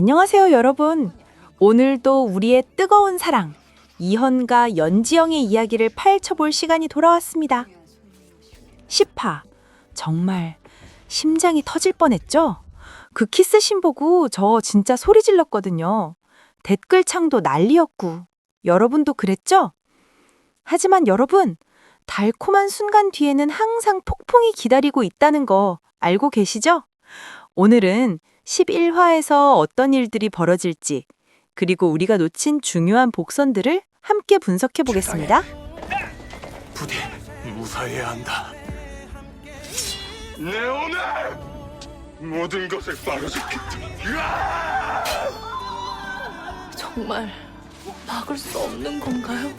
안녕하세요, 여러분. 오늘도 우리의 뜨거운 사랑, 이현과 연지영의 이야기를 파헤쳐볼 시간이 돌아왔습니다. 10화. 정말 심장이 터질 뻔했죠? 그 키스신 보고 저 진짜 소리 질렀거든요. 댓글창도 난리였고. 여러분도 그랬죠? 하지만 여러분, 달콤한 순간 뒤에는 항상 폭풍이 기다리고 있다는 거 알고 계시죠? 오늘은 11화에서 어떤 일들이 벌어질지, 그리고 우리가 놓친 중요한 복선들을 함께 분석해 보겠습니다. 부디 무사해야 한다. 내 오늘 모든 것을 빨아주겠다. 정말 막을 수 없는 건가요?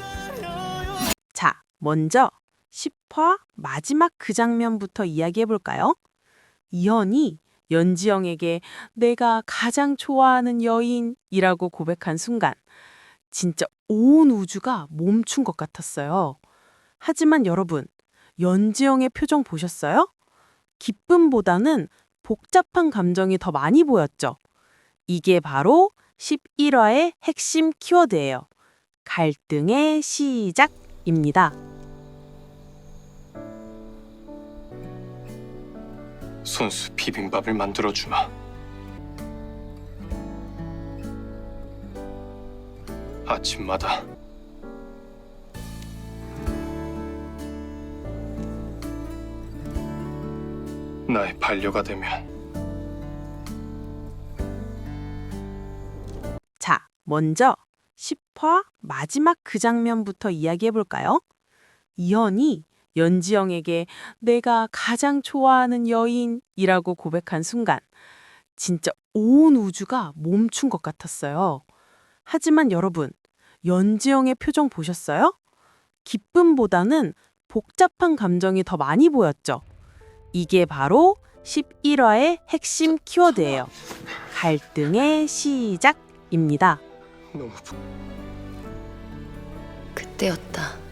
자, 먼저 10화 마지막 그 장면부터 이야기해 볼까요? 이현이 연지영에게 내가 가장 좋아하는 여인이라고 고백한 순간 진짜 온 우주가 멈춘 것 같았어요. 하지만 여러분, 연지영의 표정 보셨어요? 기쁨보다는 복잡한 감정이 더 많이 보였죠. 이게 바로 11화의 핵심 키워드예요. 갈등의 시작입니다. 손수 비빔밥을 만들어 주마. 아침마다 나의 반려가 되면 자, 먼저 10화 마지막 그 장면부터 이야기해 볼까요? 이현이 연지영에게 내가 가장 좋아하는 여인이라고 고백한 순간 진짜 온 우주가 멈춘 것 같았어요. 하지만 여러분, 연지영의 표정 보셨어요? 기쁨보다는 복잡한 감정이 더 많이 보였죠. 이게 바로 11화의 핵심 키워드예요. 갈등의 시작입니다. 너무 부... 그때였다.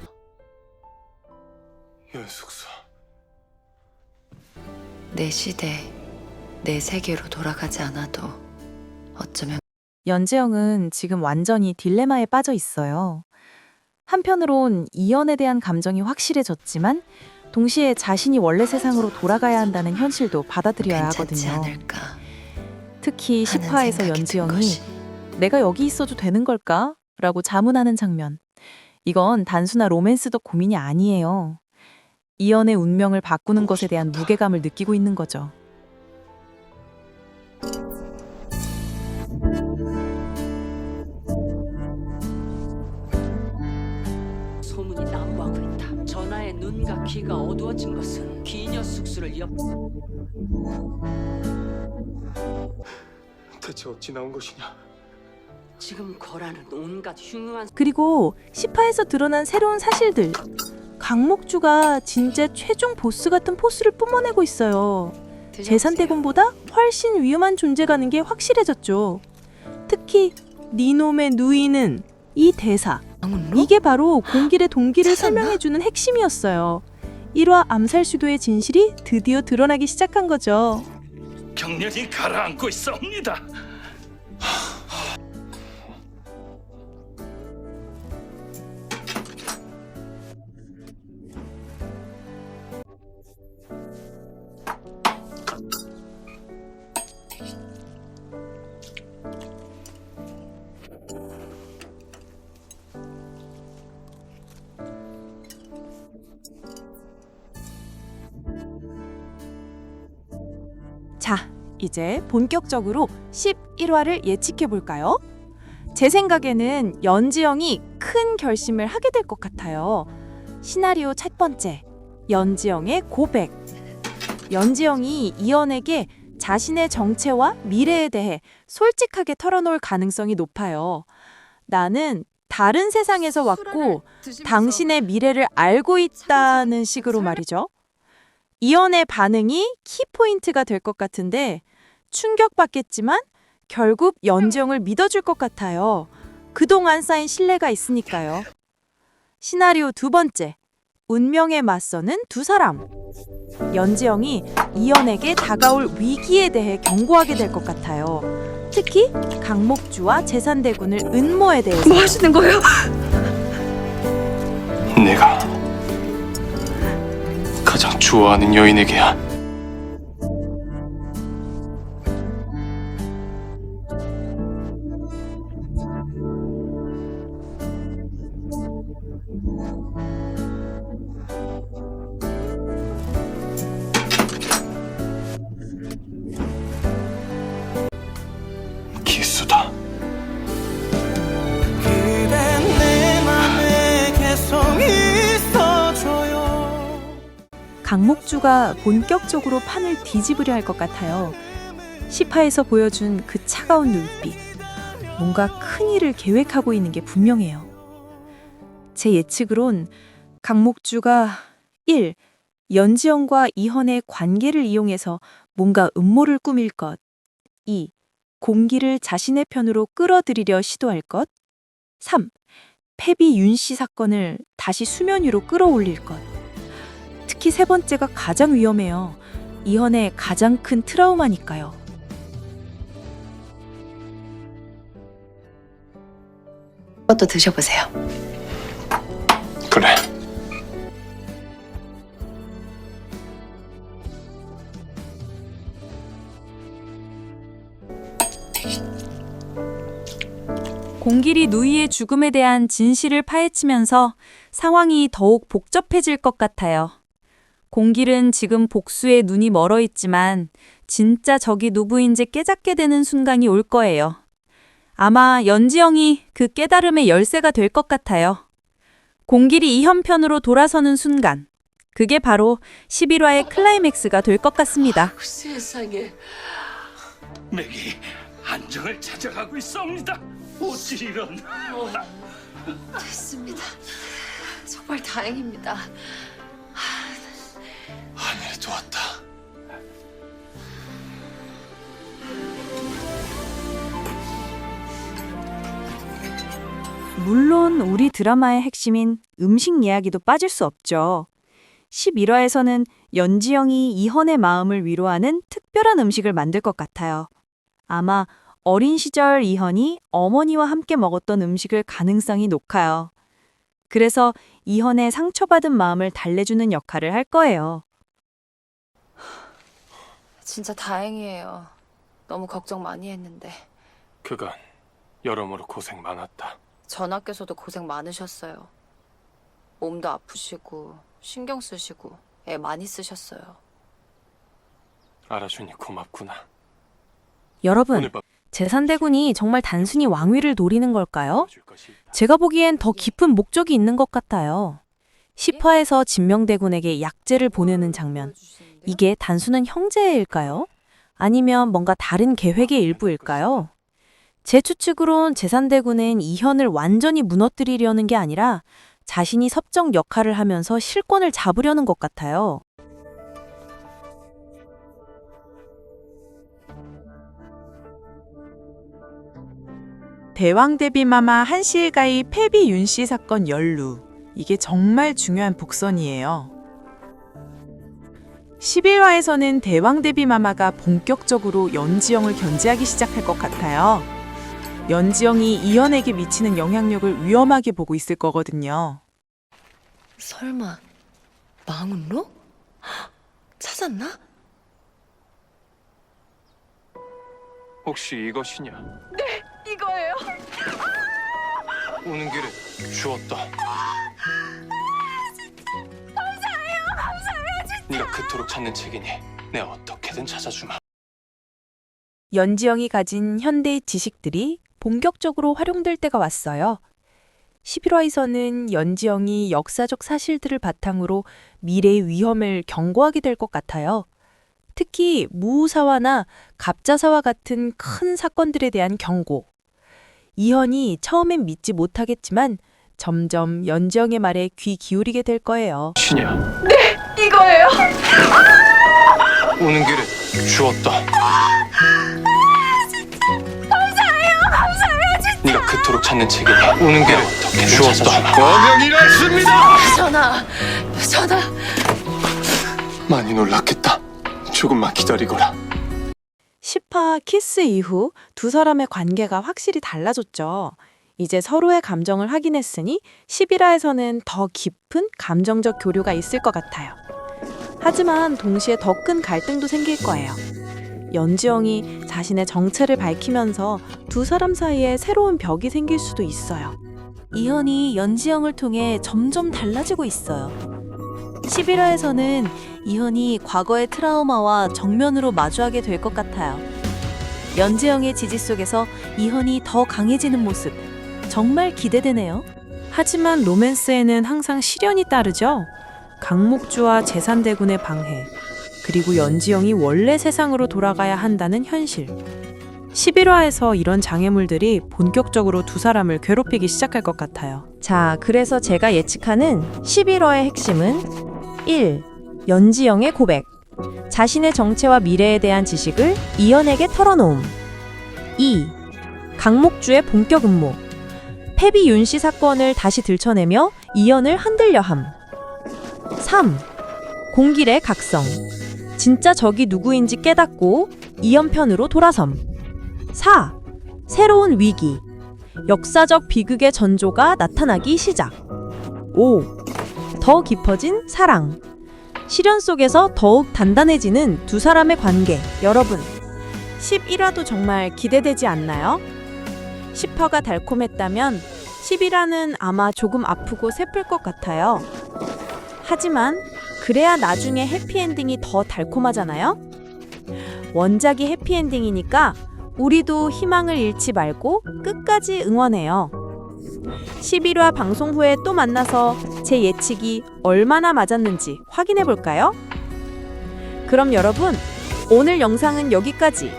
연숙소 내 시대, 내 세계로 돌아가지 않아도 어쩌면 연재영은 지금 완전히 딜레마에 빠져 있어요. 한편으론 이연에 대한 감정이 확실해졌지만 동시에 자신이 원래 세상으로 돌아가야 한다는 현실도 받아들여야 괜찮지 하거든요. 않을까 특히 하는 10화에서 생각이 든 연지영이 것이 내가 여기 있어도 되는 걸까? 라고 자문하는 장면. 이건 단순한 로맨스적 고민이 아니에요. 이연의 운명을 바꾸는 것에 대한 무게감을 느끼고 있는 거죠. 소문이 난무하고 있다. 전하의 눈과 귀가 어두워진 것은 기녀 숙수를 엿 대체 어찌 나온 것이냐? 지금 거라는 온갖 흉흉한 그리고 10화에서 드러난 새로운 사실들. 강목주가 진짜 최종 보스 같은 포스를 뿜어내고 있어요. 재산대군보다 훨씬 위험한 존재가는 게 확실해졌죠. 특히 니놈의 누이는 이 대사. 이게 바로 공길의 동기를? 설명해주는 핵심이었어요. 1화 암살 수도의 진실이 드디어 드러나기 시작한 거죠. 경련이 가라앉고 있사옵니다. 자, 이제 본격적으로 11화를 예측해 볼까요? 제 생각에는 연지영이 큰 결심을 하게 될 것 같아요. 시나리오 첫 번째, 연지영의 고백. 연지영이 이연에게 자신의 정체와 미래에 대해 솔직하게 털어놓을 가능성이 높아요. 나는 다른 세상에서 왔고 당신의 미래를 알고 있다는 식으로 말이죠. 이연의 반응이 키포인트가 될 것 같은데 충격받겠지만 결국 연지영을 믿어줄 것 같아요. 그동안 쌓인 신뢰가 있으니까요. 시나리오 두 번째. 운명에 맞서는 두 사람. 연지영이 이연에게 다가올 위기에 대해 경고하게 될 것 같아요. 특히 강목주와 재산대군을 음모에 대해서 뭐 하시는 거예요? 내가 가장 좋아하는 여인에게야. 강목주가 본격적으로 판을 뒤집으려 할 것 같아요. 시파에서 보여준 그 차가운 눈빛. 뭔가 큰 일을 계획하고 있는 게 분명해요. 제 예측으론 강목주가 1. 연지영과 이현의 관계를 이용해서 뭔가 음모를 꾸밀 것. 2. 공기를 자신의 편으로 끌어들이려 시도할 것. 3. 패비 윤 씨 사건을 다시 수면 위로 끌어올릴 것. 특히 세 번째가 가장 위험해요. 이현의 가장 큰 트라우마니까요. 그것도 드셔보세요. 그래. 공길이 누이의 죽음에 대한 진실을 파헤치면서 상황이 더욱 복잡해질 것 같아요. 공길은 지금 복수에 눈이 멀어 있지만 진짜 적이 누구인지 깨닫게 되는 순간이 올 거예요. 아마 연지영이 그 깨달음의 열쇠가 될 것 같아요. 공길이 이현편으로 돌아서는 순간, 그게 바로 11화의 클라이맥스가 될 것 같습니다. 그 세상에 맥이 안정을 찾아가고 있습니다. 어찌 이런? 됐습니다. 정말 다행입니다. 하 늘이 도왔다. 물론 우리 드라마의 핵심인 음식 이야기도 빠질 수 없죠. 11화에서는 연지영이 이현의 마음을 위로하는 특별한 음식을 만들 것 같아요. 아마 어린 시절 이현이 어머니와 함께 먹었던 음식을 가능성이 높아요. 그래서 이현의 상처받은 마음을 달래주는 역할을 할 거예요. 진짜 다행이에요. 너무 걱정 많이 했는데. 그간 여러모로 고생 많았다. 전하께서도 고생 많으셨어요. 몸도 아프시고 신경 쓰시고 애 많이 쓰셨어요. 알아주니 고맙구나. 여러분, 오늘 밤 재산대군이 정말 단순히 왕위를 노리는 걸까요? 줄 것이 있다. 제가 보기엔 더 깊은 목적이 있는 것 같아요. 10화에서 진명대군에게 약재를 보내는 장면. 이게 단순한 형제일까요? 아니면 뭔가 다른 계획의 일부일까요? 제 추측으론 재산대군은 이현을 완전히 무너뜨리려는 게 아니라 자신이 섭정 역할을 하면서 실권을 잡으려는 것 같아요. 대왕 대비 마마 한시일가의 패비 윤씨 사건 연루. 이게 정말 중요한 복선이에요. 11화에서는 대왕 대비 마마가 본격적으로 연지영을 견제하기 시작할 것 같아요. 연지영이 이현에게 미치는 영향력을 위험하게 보고 있을 거거든요. 설마 망운로? 헉, 찾았나? 혹시 이것이냐? 네, 이거예요. 오는 길에 주었다. 네가 그토록 찾는 책이니 내가 어떻게든 찾아주마. 연지영이 가진 현대의 지식들이 본격적으로 활용될 때가 왔어요. 11화에서는 연지영이 역사적 사실들을 바탕으로 미래의 위험을 경고하게 될 것 같아요. 특히 무사화나 갑자사와 같은 큰 사건들에 대한 경고. 이현이 처음엔 믿지 못하겠지만 점점 연지영의 말에 귀 기울이게 될 거예요. 시냐? 이 거예요. 오는 길에 주었다. 네가 그토록 찾는 책이니 오는 길에 어떻게든 주었다. 거명이었습니다. 전하, 전하. 많이 놀랐겠다. 조금만 기다리거라. 10화 키스 이후 두 사람의 관계가 확실히 달라졌죠. 이제 서로의 감정을 확인했으니 11화에서는 더 깊은 감정적 교류가 있을 것 같아요. 하지만 동시에 더 큰 갈등도 생길 거예요. 연지영이 자신의 정체를 밝히면서 두 사람 사이에 새로운 벽이 생길 수도 있어요. 이현이 연지영을 통해 점점 달라지고 있어요. 11화에서는 이현이 과거의 트라우마와 정면으로 마주하게 될 것 같아요. 연지영의 지지 속에서 이현이 더 강해지는 모습 정말 기대되네요. 하지만 로맨스에는 항상 시련이 따르죠. 강목주와 재산대군의 방해, 그리고 연지영이 원래 세상으로 돌아가야 한다는 현실. 11화에서 이런 장애물들이 본격적으로 두 사람을 괴롭히기 시작할 것 같아요. 자, 그래서 제가 예측하는 11화의 핵심은 1. 연지영의 고백. 자신의 정체와 미래에 대한 지식을 이연에게 털어놓음. 2. 강목주의 본격 음모. 패비 윤씨 사건을 다시 들춰내며 이연을 흔들려 함. 3. 공길의 각성. 진짜 적이 누구인지 깨닫고 이연 편으로 돌아섬. 4. 새로운 위기. 역사적 비극의 전조가 나타나기 시작. 5. 더 깊어진 사랑. 시련 속에서 더욱 단단해지는 두 사람의 관계. 여러분, 11화도 정말 기대되지 않나요? 10화가 달콤했다면 11화는 아마 조금 아프고 슬플 것 같아요. 하지만 그래야 나중에 해피엔딩이 더 달콤하잖아요? 원작이 해피엔딩이니까 우리도 희망을 잃지 말고 끝까지 응원해요. 11화 방송 후에 또 만나서 제 예측이 얼마나 맞았는지 확인해 볼까요? 그럼 여러분, 오늘 영상은 여기까지.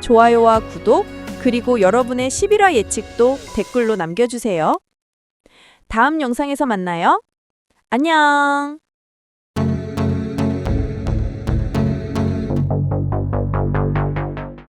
좋아요와 구독, 그리고 여러분의 11화 예측도 댓글로 남겨주세요. 다음 영상에서 만나요. 안녕!